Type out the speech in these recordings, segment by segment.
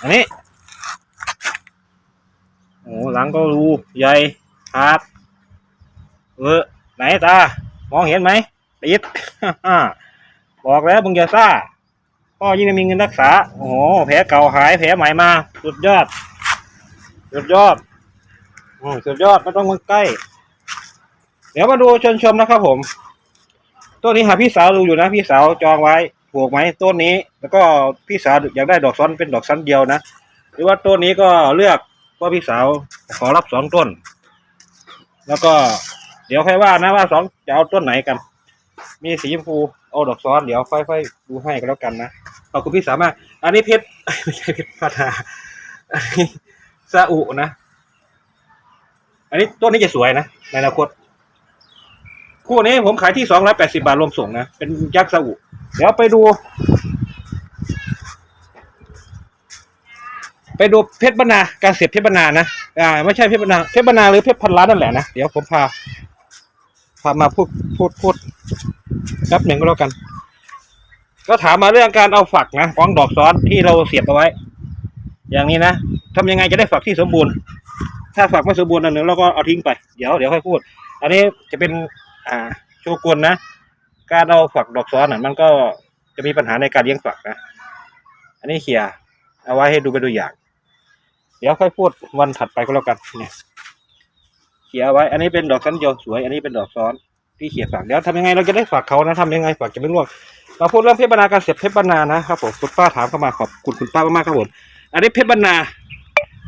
อันนี้โอ้หลังก็รูใหญ่ขาดเออไหนตามองเห็นไหมติดบอกแล้วมึงอย่าซ่าพ่อยิ่งไม่มีเงินรักษา โอ้โหแผลเก่าหายแผลใหม่มาสุดยอด สุดยอดอืมสุดยอดไม่ต้องมาใกล้ เดี๋ยวมาดูชมชมนะครับผมต้นนี้หาพี่สาวดูอยู่นะ พี่สาวจองไว้ ปลูกไหมต้นนี้ แล้วก็พี่สาวอยากได้ดอกซ้อนเป็นดอกซ้อนเดียวนะหรือว่าต้นนี้ก็เลือกว่าพี่สาวขอรับสองต้น แล้วก็เดี๋ยวค่อยว่านะว่าสองจะเอาต้นไหนกัน มีสีชมพูเอาดอกซ้อนเดี๋ยวค่อยๆดูให้ก็แล้วกันนะขอบคุณพี่สาวมาก อันนี้เพชรไม่ใช่เพชรพัฒนาอันนี้ซาอุนะ อันนี้ต้นนี้จะสวยนะในอนาคตคู่นี้ผมขายที่สองร้อยแปดสิบาทรวมส่งนะ เป็นยักษ์ซาอุ เดี๋ยวไปดู ไปดูเพชรบรรณาการเสียบเพชรบรรณานะอ่าไม่ใช่เพชรบรรณาเพชรบรรณาหรือเพชรพันล้านนั่นแหละนะเดี๋ยวผมพาพามาพูดพูดพูดแป๊บหนึ่งก็แล้วกัน ก็ถามมาเรื่องการเอาฝักนะของดอกซ้อนที่เราเสียบเอาไว้ อย่างนี้นะทำยังไงจะได้ฝักที่สมบูรณ์ ถ้าฝักไม่สมบูรณ์อันหนึ่งเราก็เอาทิ้งไป เดี๋ยวเดี๋ยวค่อยพูด อันนี้จะเป็นอ่าโชกุนนะ การเอาฝักดอกซ้อนน่ะมันก็จะมีปัญหาในการเลี้ยงฝักนะ อันนี้เขี่ยเอาไว้ให้ดูเป็นตัวอย่าง เดี๋ยวค่อยพูดวันถัดไปก็แล้วกันเนี่ยเขี่ยเอาไว้ อันนี้เป็นดอกสันเดียวสวย อันนี้เป็นดอกซ้อนที่เขี่ยฝัก เดี๋ยวทำยังไงเราจะได้ฝักเขานะทำยังไงฝักจะไม่ร่วง เราพูดเรื่องเพชรบรรณาการเสียบเพชรบรรณานะครับผมคุณป้าถามเข้ามาขอบคุณคุณป้ามากๆครับผม อันนี้เพชรบรรณา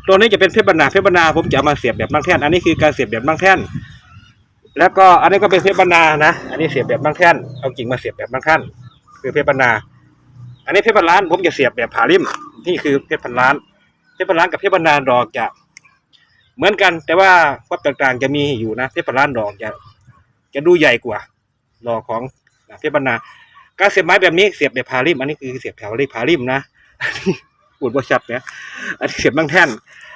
ตัวนี้จะเป็นเพชรบรรณาเพชรบรรณาผมจะเอามาเสียบแบบนั่งแท่น อันนี้คือการเสียบแบบนั่งแท่น แล้วก็อันนี้ก็เป็นเพชรบรรณานะ อันนี้เสียบแบบนั่งแท่นเอากิ่งมาเสียบแบบนั่งแท่นคือเพชรบรรณา อันนี้เพชรบรรล้านผมจะเสียบแบบผาริมนี่คือเพชรพันล้าน เพชรพันล้านกับเพชรบรรณาดอกจะเหมือนกัน แต่ว่าความแตกต่างจะมีอยู่นะเพชรพันล้านดอกจะจะดูใหญ่กว่าดอกของเพชรบรรณาการเสียบไม้แบบนี้เสียบแบบผาริมอันนี้คือเสียบแถวริผาริมนะ อันนี้ปูดบชัดเนี่ยอันนี้เสียบนั่งแท่น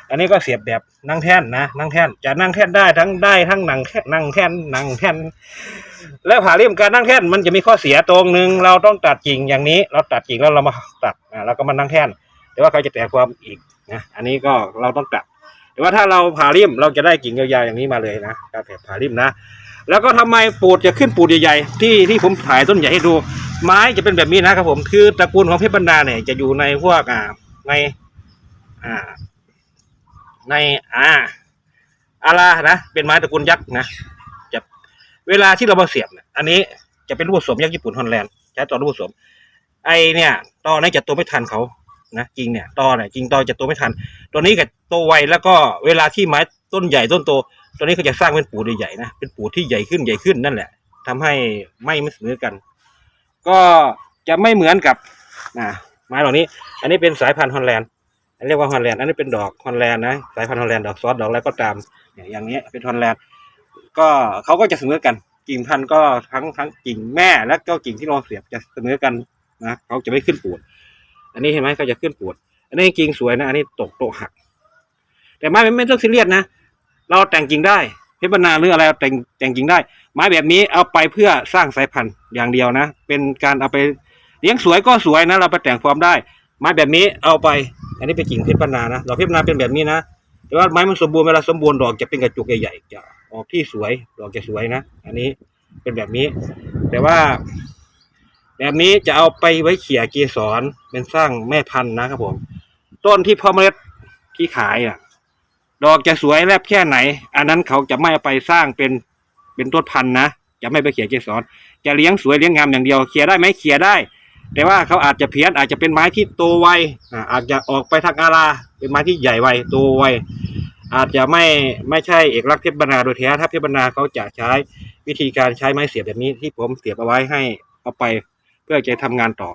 อันนี้ก็เสียบแบบนั่งแท่นนะนั่งแท่นจะนั่งแท่นได้ทั้งได้ทั้งนั่งแท่นนั่งแท่นนั่งแท่น แล้วผ่าเลี่ยมการนั่งแท่นมันจะมีข้อเสียตรงหนึ่งเราต้องตัดกิ่งอย่างนี้ เราตัดกิ่งแล้วเรามาตัดอ่าแล้วก็มานั่งแท่น แต่ว่าเขาจะแตกความอีกนะอันนี้ก็เราต้องตัดแต่ว่าถ้าเราผ่าเลี่ยมเราจะได้กิ่งยาวๆอย่างนี้มาเลยนะการแผ่ผ่าเลี่ยมนะ แล้วก็ทำไมปูดจะขึ้นปูดใหญ่ๆที่ที่ผมถ่ายต้นใหญ่ให้ดู ไม้จะเป็นแบบนี้นะครับผมคือตระกูลของเพชรบรรดาเนี่ยจะอยู่ในพวกอ่า ในอ่าในอ่าอารานะ เป็นไม้ตระกูลยักษ์นะจะเวลาที่เรามาเสียบเนี่ยอันนี้จะเป็นรูปผสมยักษ์ญี่ปุ่นฮอลแลนด์ใช้ต่อรูปผสม ไอเนี่ยตอนี้จะโตไม่ทันเขานะจริงเนี่ยตอเนี่ยจริงตอจะโตไม่ทัน ตัวนี้ก็โตไวแล้วก็เวลาที่ไม้ต้นใหญ่ต้นโตตัวนี้เขาจะสร้างเป็นปูใหญ่ๆนะเป็นปูที่ใหญ่ขึ้นใหญ่ขึ้นนั่นแหละทำให้ไม่ไม่เสมอกัน ก็จะไม่เหมือนกับนะ ไม้เหล่านี้ อันนี้เป็นสายพันธุ์ฮอลแลนด์อันเรียกว่าฮอลแลนด์อันนี้เป็นดอกฮอลแลนด์นะสายพันธุ์ฮอลแลนด์ดอกซอสดอกอะไรก็ตามเนี่ยอย่างนี้เป็นฮอลแลนด์ก็เขาก็จะเสมอกัน กิ่งพันธุ์ก็ทั้งทั้งกิ่งแม่และก็กิ่งที่เราเสียบจะเสมอกันนะเขาจะไม่ขึ้นปูด อันนี้เห็นไหมเขาจะขึ้นปูด อันนี้กิ่งสวยนะ อันนี้ตกโตหัก แต่ไม้ไม่ต้องซีเรียสนะ เราแต่งกิ่งได้เพชรบรรณาหรืออะไรแต่งแต่งกิ่งได้ ไม้แบบนี้เอาไปเพื่อสร้างสายพันธุ์อย่างเดียวนะ เป็นการเอาไป เลี้ยงสวยก็สวยนะ เราไปแต่งความได้ ไม้แบบนี้เอาไป อันนี้เป็นกิ่งเพชรบรรณานะดอกเพชรบรรณาเป็นแบบนี้นะแต่ว่าไม้มันสมบูรณ์เวลาสมบูรณ์ดอกจะเป็นกระจุกใหญ่ๆจะออกที่สวยดอกจะสวยนะ อันนี้เป็นแบบนี้ แต่ว่า แบบนี้จะเอาไปไว้เขี่ยเกสรเป็นสร้างแม่พันธุ์นะครับผมต้นที่พ่อเมล็ดที่ขายอะ ดอกจะสวยแลบแค่ไหน อันนั้นเขาจะไม่เอาไปสร้างเป็นเป็นต้นพันธุ์นะจะไม่ไปเขี่ยเกสรจะเลี้ยงสวยเลี้ยงงามอย่างเดียวเขี่ยได้ไหมเขี่ยได้ แต่ว่าเขาอาจจะเพี้ยนอาจจะเป็นไม้ที่โตไวอ่าอาจจะออกไปทางอาราเป็นไม้ที่ใหญ่ไวโตไวอาจจะไม่ไม่ใช่เอกลักษณ์เพบรรณาโดยแท้ถ้าเพบรรณาเขาจะใช้วิธีการใช้ไม้เสียบแบบนี้ที่ผมเสียบเอาไว้ให้เอาไป เพื่อจะทำงานต่อ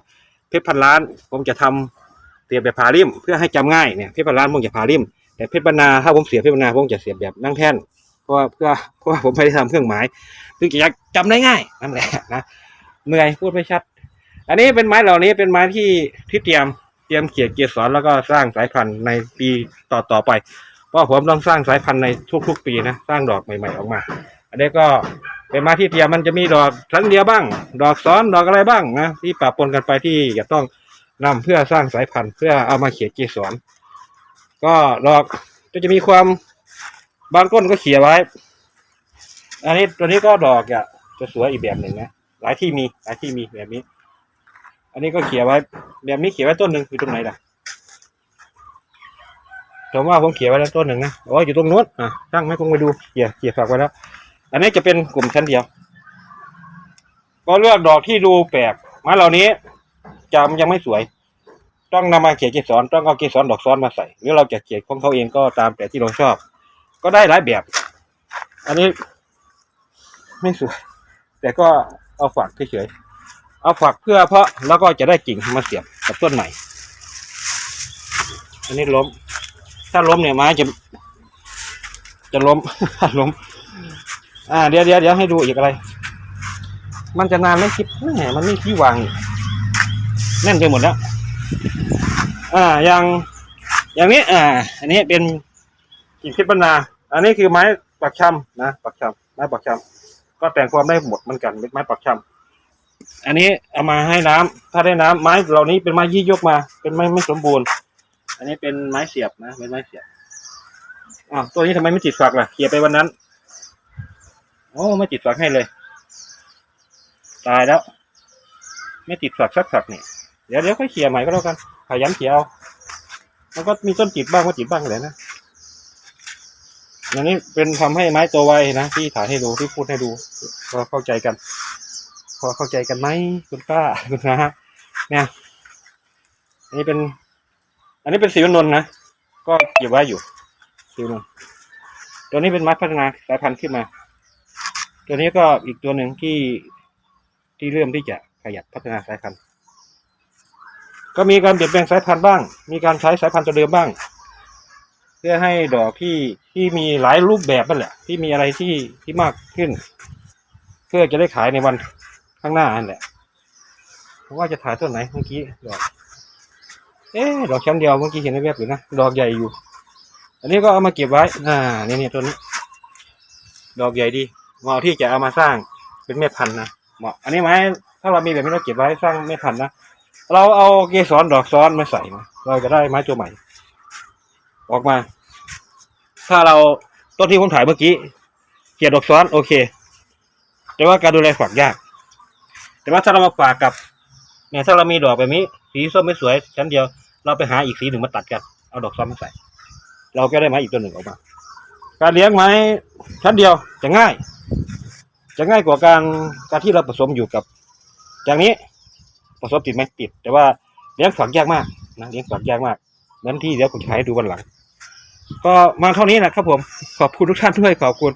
เพชรพันล้านผมจะทำเสียบแบบผาริมเพื่อให้จำง่ายเนี่ยเพชรพันล้านผมจะผาริมแต่เพชรบรรณาถ้าผมเสียบเพชรบรรณาผมจะเสียบแบบนั่งแท่นเพราะว่าเพื่อเพราะว่าผมไม่ได้ทำเครื่องหมายเพื่อจะจำได้ง่ายนั่นแหละนะเหนื่อยพูดไม่ชัด อันนี้เป็นไม้เหล่านี้เป็นไม้ที่ที่เตรียมเตรียมเขียเกียร์สอนแล้วก็สร้างสายพันธุ์ในปีต่อต่อไป เพราะผมต้องสร้างสายพันธุ์ในทุกๆ ปีนะสร้างดอกใหม่ ๆออกมา อันนี้ก็เป็นไม้ที่เตรียมมันจะมีดอกทั้งเดียวบ้าง ดอกซ้อนดอกอะไรบ้างนะที่ปะปนกันไปที่จะต้องนำเพื่อสร้างสายพันธุ์เพื่อเอามาเขียเกียสรก็ดอกก็จะมีความบางต้นก็เขียไว้ อันนี้ตัวนี้ก็ดอกอะจะสวยอีกแบบหนึ่งนะหลายที่มีหลายที่มีแบบนี้ อันนี้ก็เขียนไว้ แบบนี้เขียนไว้ต้นหนึ่งอยู่ตรงไหนล่ะผมว่าผมเขียนไว้แล้วต้นหนึ่งนะอ๋ออยู่ตรงนู้นอะตั้งให้ผมไปดูเขียเขียฝากไว้แล้ว อันนี้จะเป็นกลุ่มชั้นเดียว ก็เลือกดอกที่ดูแปลกไม้เหล่านี้จำยังไม่สวย ต้องนำมาเขียเกสรต้องเอาเกสรดอกซ้อนมาใส่ หรือเราจะเขียของเขาเองก็ตามแต่ที่เราชอบ ก็ได้หลายแบบ อันนี้ ไม่สวย แต่ก็เอาฝักเฉยๆ เอาฝักเพื่อเพาะแล้วก็จะได้กิ่งมาเสียบกับต้นใหม่ อันนี้ล้ม ถ้าล้มเนี่ยไม้จะ จะล้ม ล้ม อ่า เดี๋ยวเดี๋ยวเดี๋ยวให้ดูอีกอะไร มันจะนานไหม่คิดแหมมันไม่ที่วางนี่แน่นไปหมดแล้ว อ่า อย่าง อย่างนี้ อ่า อันนี้เป็นกิ่งพิษนาอันนี้คือไม้ปักชำนะ ปักชำไม้ปักชำก็แต่งความได้หมดเหมือนกันเป็นไม้ปักชำ อันนี้เอามาให้น้ำถ้าได้น้ำไม้เหล่านี้เป็นไม้ยี่ยกมา เป็นไม้ไม่สมบูรณ์ อันนี้เป็นไม้เสียบนะเป็นไม้เสียบอ้าวตัวนี้ทำไมไม่ติดฝักล่ะเขี่ยไปวันนั้นโอ้ไม่ติดฝักให้เลย ตายแล้ว ไม่ติดฝักสักฝักเนี่ยเดี๋ยวเดี๋ยวค่อยเขี่ยใหม่ก็แล้วกันขยันเขี่ยเอามันก็มีต้นจิตบ้างไม่จิตบ้างเลยนะอย่างนี้เป็นทำให้ไม้โตไวนะที่ถ่ายให้ดูที่พูดให้ดูพอเข้าใจกัน พอเข้าใจกันไหมคุณป้าคุณนะฮะเนี่ยอันนี้เป็น อันนี้เป็นสีนนท์นะ ก็เก็บไว้อยู่สีนนท์ตัวนี้เป็นไม้พัฒนาสายพันธุ์ขึ้นมา ตัวนี้ก็อีกตัวหนึ่งที่ที่เริ่มที่จะขยับพัฒนาสายพันธุ์ ก็มีการเปลี่ยนแปลงสายพันธุ์บ้าง มีการใช้สายพันธุ์ตัวเดิมบ้าง เพื่อให้ดอกที่ที่มีหลายรูปแบบนั่นแหละ ที่มีอะไรที่ที่มากขึ้น เพื่อจะได้ขายในวัน ข้างหน้านั่นแหละเพราะว่าจะถ่ายต้นไหนเมื่อกี้ดอก เอ๊ะดอกชั้นเดียวเมื่อกี้เห็นในเว็บอยู่นะดอกใหญ่อยู่ อันนี้ก็เอามาเก็บไว้อ่านี่นี่ตัวนี้ ดอกใหญ่ดีเหมาะที่จะเอามาสร้างเป็นแม่พันธุ์นะเหมาะอันนี้ไม้ถ้าเรามีแบบนี้เราเก็บไว้สร้างแม่พันธุ์นะเราเอาเกสรดอกซ้อนมาใส่นะเราจะได้ไม้ตัวใหม่ ออกมา ถ้าเราต้นที่ผมถ่ายเมื่อกี้เกี่ยดอกซ้อนโอเค แต่ว่าการดูแลฝักยาก แต่ว่าถ้าเรามาฝากกับเนี่ยถ้าเรามีดอกแบบนี้ สีส้มไม่สวยชั้นเดียว เราไปหาอีกสีหนึ่งมาตัดกัน เอาดอกซ้อนมาใส่ เราก็ได้ไม้อีกตัวหนึ่งออกมา การเลี้ยงไม้ชั้นเดียวจะง่าย จะง่ายกว่าการการที่เราผสมอยู่กับอย่างนี้ผสมติดไหมติด แต่ว่าเลี้ยงฝักยากมากนะเลี้ยงฝักยากมากเหมือนที่เดี๋ยวผมจะให้ดูวันหลัง ก็มาเท่านี้นะครับผมขอบคุณทุกท่านด้วยขอบคุณ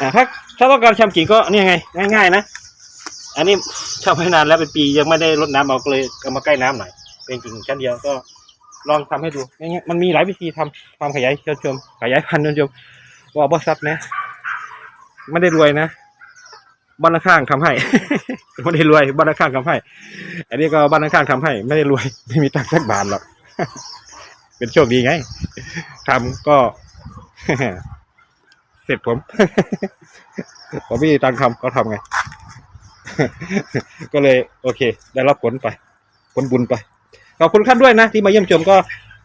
นะถ้าถ้าต้องการชำกิ่งก็นี่ไง ง่าย ๆ นะ อันนี้ชำไว้นานแล้วเป็นปียังไม่ได้รดน้ำเอาก็เลยเอามาใกล้น้ำหน่อยเป็นกิ่งชั้นเดียวก็ลองทำให้ดูอย่างเงี้ยมันมีหลายวิธีทำความขยายชนชมขยายพันธุ์ชนชมว่าบอสัตนะไม่ได้รวยนะบ้านข้างๆทำให้ ไม่ได้รวยบ้านข้างๆทำให้ อันนี้ก็บ้านข้างๆทำให้ ไม่ได้รวย ไม่มีตังค์สักบาทหรอกเป็นโชคดีไงทำก็ เสร็จผมผมไม่มีตังค์ทำก็ทำไง ก็เลยโอเค ได้รับผลไป ผลบุญไป ขอบคุณท่านด้วยนะ ที่มาเยี่ยมชมก็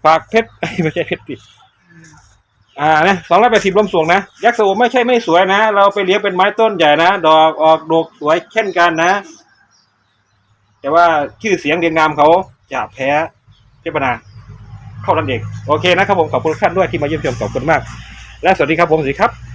ฝากเพชรไม่ใช่เพชรดิอ่านะสองร้อยแปดสิบลมสูงนะ ยักษ์สวไม่ใช่ไม่สวยนะ เราไปเลี้ยงเป็นไม้ต้นใหญ่นะ ดอกออกดอกสวยเช่นกันนะ แต่ว่าชื่อเสียงเรียงนามเขาจะแพ้เทพนาเท่านั้นเอง โอเคนะครับผม ขอบคุณท่านด้วยที่มาเยี่ยมชมขอบคุณมาก และสวัสดีครับผมสวัสดีครับ